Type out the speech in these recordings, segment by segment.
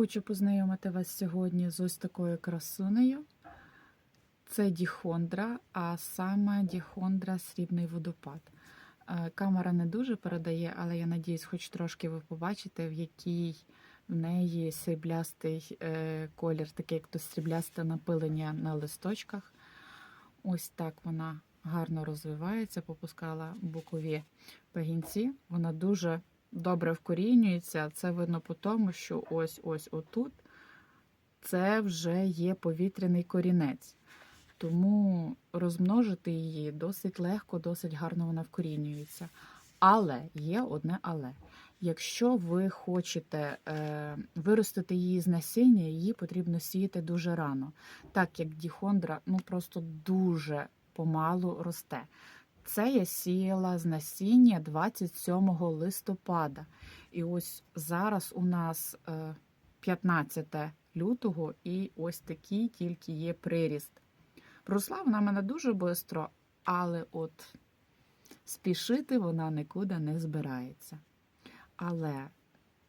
Хочу познайомити вас сьогодні з ось такою красунею. Це діхондра, а саме діхондра срібний водопад. Е, Камера не дуже передає, але я надіюсь, хоч трошки ви побачите, в який в неї сріблястий е, колір, такий як то сріблясте напилення на листочках. Ось так вона гарно розвивається, попускала бокові пагінці. Вона дуже добре вкорінюється. Це видно по тому, що ось ось отут це вже є повітряний корінець. Тому розмножити її досить легко, досить гарно вона вкорінюється. Але є одне але. Якщо ви хочете е, виростити її з насіння, її потрібно сіяти дуже рано, так як діхондра ну просто дуже помалу росте. Це я сіяла з насіння 27 листопада. І ось зараз у нас е, 15 лютого, і ось такий тільки є приріст. Росла вона мене дуже швидко, але от спішити вона нікуди не збирається. Але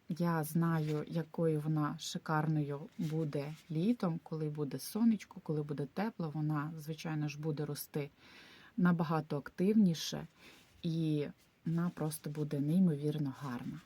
я знаю, якою вона шикарною буде літом, коли буде сонечко, коли буде тепло, вона, звичайно ж, буде рости набагато активніше, і вона просто буде неймовірно гарна.